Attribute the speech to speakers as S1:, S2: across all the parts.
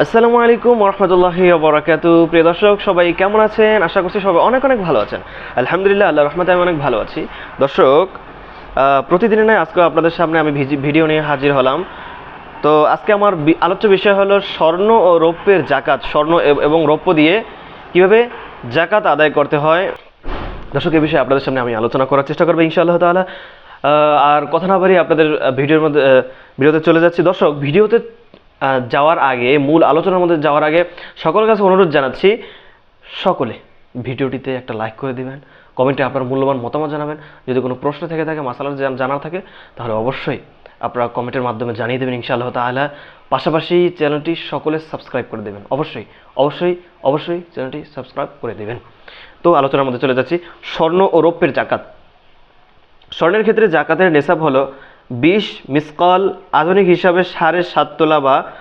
S1: আসসালামু আলাইকুম রহমতুল্লাহি বরাকাতু প্রিয় দর্শক সবাই কেমন আছেন? আশা করছি সবাই অনেক অনেক ভালো আছেন। আলহামদুলিল্লাহ আল্লাহ রহমতে আমি অনেক ভালো আছি। দর্শক আহ, প্রতিদিনের নয় আজকে আপনাদের সামনে আমি ভিডিও নিয়ে হাজির হলাম। তো আজকে আমার আলোচ্য বিষয় হলো স্বর্ণ ও রৌপ্যের জাকাত স্বর্ণ এবং রৌপ্য দিয়ে কীভাবে জাকাত আদায় করতে হয়। দর্শক এই বিষয়ে আপনাদের সামনে আমি আলোচনা করার চেষ্টা করব ইনশাআল্লাহ আহ, আর কথা না বাড়িয়ে আপনাদের ভিডিওর মধ্যে ভিডিওতে চলে যাচ্ছি। দর্শক ভিডিওতে যাওয়ার আগে, মূল আলোচনার মধ্যে যাওয়ার আগে সকলের কাছে অনুরোধ জানাচ্ছি, সকলে ভিডিওটিতে একটা লাইক করে দেবেন কমেন্টে আপনার মূল্যবান মতামত জানাবেন। যদি কোনো প্রশ্ন থেকে থাকে মাসালার জান- জানার থাকে, তাহলে অবশ্যই আপনারা কমেন্টের মাধ্যমে জানিয়ে দেবেন ইনশাআল্লাহ তাআলা। পাশাপাশি চ্যানেলটি সকলে সাবস্ক্রাইব করে দেবেন। অবশ্যই অবশ্যই অবশ্যই চ্যানেলটি সাবস্ক্রাইব করে দেবেন। তো আলোচনার মধ্যে চলে যাচ্ছি, স্বর্ণ ও রৌপ্যের জাকাত। স্বর্ণের ক্ষেত্রে জাকাতের নেশাব হলো বিশ মিসকল আধুনিক হিসাবে সাড়ে সাত তোলা বা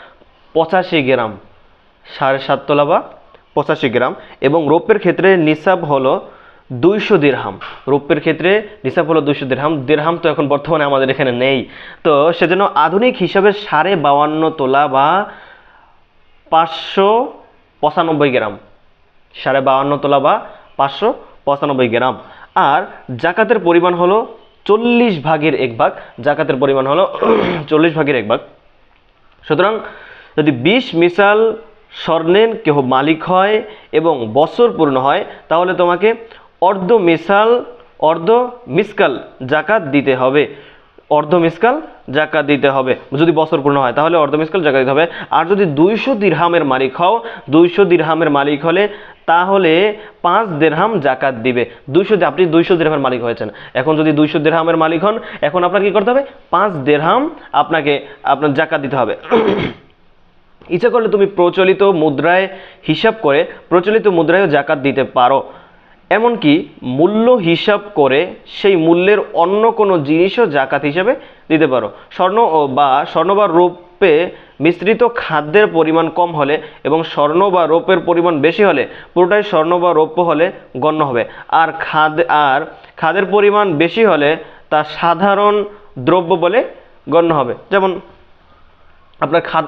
S1: পঁচাশি গ্রাম, সাড়ে সাত তোলা বা পঁচাশি গ্রাম এবং রৌপ্যের ক্ষেত্রে নিসাব হলো দুইশো দেড়হাম রৌপ্যের ক্ষেত্রে নিসাব হলো দুইশো দেড়হাম দেড়হাম তো এখন বর্তমানে আমাদের এখানে নেই। তো সেজন্য আধুনিক হিসাবে সাড়ে বাউান্ন তোলা বা পাঁচশো পঁচানব্বই গ্রাম। সাড়ে বাউান্ন তোলা বা পাঁচশো পঁচানব্বই গ্রাম। আর জাকাতের পরিমাণ হলো চল্লিশ ভাগের এক ভাগ। জাকাতের পরিমাণ হলো চল্লিশ ভাগের এক ভাগ। সুতরাং যদি বিশ মিসাল স্বর্ণের কেহ মালিক হয় এবং বছর পূর্ণ হয়, তাহলে তোমাকে অর্ধ মিসাল, অর্ধ মিসকাল জাকাত দিতে হবে। অর্ধ মিসকাল জাকাত দিতে হবে। যদি বছর পূর্ণ হয়, তাহলে অর্ধ মিসকাল জাকাত দিতে হবে। আর যদি দুইশো দিরহামের মালিক হও, দুইশো দিরহামের মালিক হলে তাহলে পাঁচ দেড়হাম জাকাত দিবে। দুইশো আপনি দুইশো দেড়হামের মালিক হয়েছেন। এখন যদি দুইশো দেড়হামের মালিক হন, এখন আপনার কি করতে হবে? পাঁচ দেড়হাম আপনাকে আপনার জাকাত দিতে হবে। ইচ্ছা করলে তুমি প্রচলিত মুদ্রায় হিসাব করে প্রচলিত মুদ্রায়ও জাকাত দিতে পারো। এমনকি মূল্য হিসাব করে সেই মূল্যের অন্য কোনো জিনিসও জাকাত হিসাবে দিতে পারো। স্বর্ণ বা স্বর্ণ বা রূপে মিশ্রিত খাদ্যের পরিমাণ কম হলে এবং স্বর্ণ বা রৌপ্যের পরিমাণ বেশি হলে পুরোটাই স্বর্ণ বা রৌপ্য হলে গণ্য হবে। আর খাদ, আর খাদের পরিমাণ বেশি হলে তা সাধারণ দ্রব্য বলে গণ্য হবে। যেমন আপনার খাদ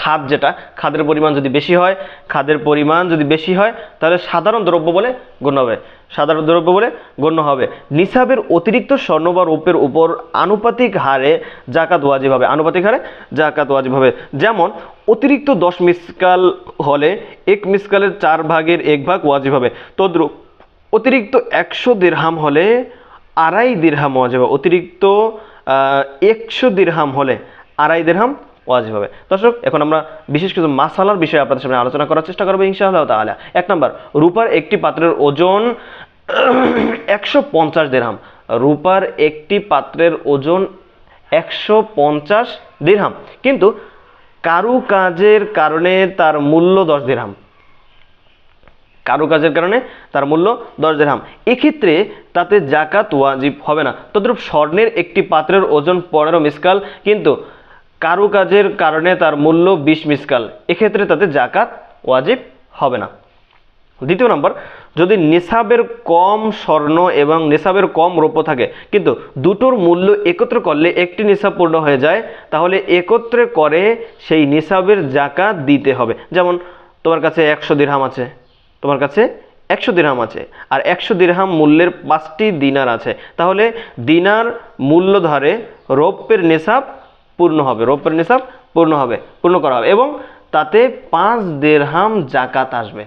S1: খাদ যেটা, খাদের পরিমাণ যদি বেশি হয়, খাদের পরিমাণ যদি বেশি হয়, তাহলে সাধারণ দ্রব্য বলে গণ্য হবে। সাধারণ দ্রব্য বলে গণ্য হবে। নিসাবের অতিরিক্ত স্বর্ণ বা রৌপ্যের উপর আনুপাতিক হারে জাকাত ওয়াজিব হবে। আনুপাতিক হারে জাকাত ওয়াজিব হবে। যেমন, অতিরিক্ত দশ মিসকাল হলে এক মিসকালের চার ভাগের এক ভাগ ওয়াজিব হবে। তদ্রুপ, অতিরিক্ত একশো দিরহাম হলে আড়াই দিরহাম ওয়াজিব হবে। অতিরিক্ত একশো দিরহাম হলে আড়াই দিরহাম ওয়াজিব হবে। দর্শক, এখন আমরা বিশেষ কিছু মাসালার বিষয়ে আপনাদের সামনে আলোচনা করার চেষ্টা করব ইনশাআল্লাহ তাআলা। এক নম্বর, রূপার একটি পাত্রের ওজন একশো পঞ্চাশ দিরহাম। রূপার একটি পাত্রের ওজন একশো পঞ্চাশ দিরহাম। কিন্তু কারু কাজের কারণে তার মূল্য দশ দিরহাম। কারুকাজের কারণে তার মূল্য দশ দিরহাম। এক্ষেত্রে তাতে জাকাত ওয়াজিব হবে না। তদ্রূপ স্বর্ণের একটি পাত্রের ওজন পনেরো মিসকাল, কিন্তু কারুকাজের কারণে তার মূল্য বিশ মিসকাল। এক্ষেত্রে তাতে জাকাত ওয়াজিব হবে না। দ্বিতীয় নম্বর, যদি নিসাবের কম স্বর্ণ এবং নিসাবের কম রৌপ্য থাকে, কিন্তু দুটোর মূল্য একত্র করলে একটি নিসাব পূর্ণ হয়ে যায়, তাহলে একত্রে করে সেই নিসাবের জাকাত দিতে হবে। যেমন, তোমার কাছে একশো দিরহাম আছে, তোমার কাছে একশো দিরহাম আছে, আর একশো দিরহাম মূল্যের পাঁচটি দিনার আছে। তাহলে দিনার মূল্য ধরে রৌপ্যের নিসাব পূর্ণ হবে। রৌপ্যের নিসাব পূর্ণ হবে, পূর্ণ করা হবে এবং তাতে পাঁচ দেড়হাম জাকাত আসবে।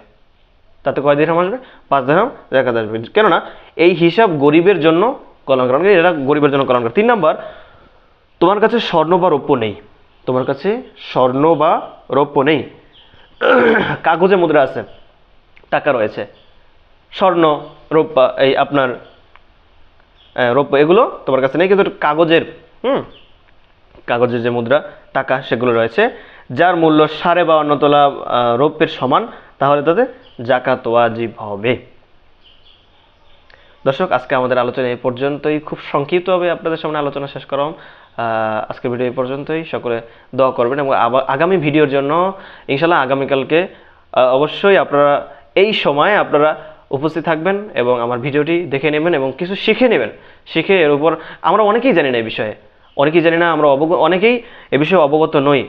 S1: তাতে কয় দিরহাম আসবে? পাঁচ দেড়হাম জাকাত আসবে। কেননা এই হিসাব গরিবের জন্য কলম কারণ এটা গরিবের জন্য কলম তিন নম্বর, তোমার কাছে স্বর্ণ বা রৌপ্য নেই। তোমার কাছে স্বর্ণ বা রৌপ্য নেই। কাগজে মুদ্রা আছে, টাকা রয়েছে। স্বর্ণ, রৌপ্য, এই আপনার রৌপ্য এগুলো তোমার কাছে নেই, কিন্তু কাগজের, হুম? কাগজের যে মুদ্রা, টাকা সেগুলো রয়েছে, যার মূল্য সাড়ে বাউন্ন তোলা রৌপ্যের সমান, তাহলে তাতে জাকাত ওয়াজিব হবে। দর্শক, আজকে আমাদের আলোচনা এই পর্যন্তই। খুব সংক্ষিপ্তভাবে আপনাদের সামনে আলোচনা শেষ করলাম। আজকের ভিডিও এই পর্যন্তই। সকলে দোয়া করবেন এবং আগামী ভিডিওর জন্য ইনশাল্লাহ আগামীকালকে অবশ্যই আপনারা এই সময় আপনারা উপস্থিত থাকবেন এবং আমার ভিডিওটি দেখে নেবেন এবং কিছু শিখে নেবেন। শিখে এর উপর আমরা অনেকেই জানি না এই বিষয়ে। অনেকেই জানি না, আমরা অবগত অনেকেই এ বিষয়ে অবগত নই।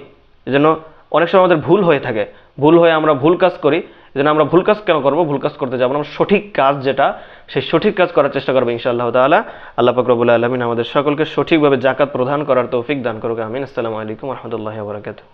S1: এজন্য অনেক সময় আমাদের ভুল হয়ে থাকে। ভুল হয়ে আমরা ভুল কাজ করি। যেন আমরা ভুল কাজ কেন করব? ভুল কাজ করতে যাব আমরা সঠিক কাজ যেটা, সেই সঠিক কাজ করার চেষ্টা করব ইনশাআল্লাহ তালা আল্লাহ পাকরবুল আলমিন আমাদের সকলকে সঠিকভাবে জাকাত প্রদান করার তৌফিক দান করুক, আমিন। আসসালামু আলাইকুম রহমতুল্লাহ ওয়া বারাকাতুহু।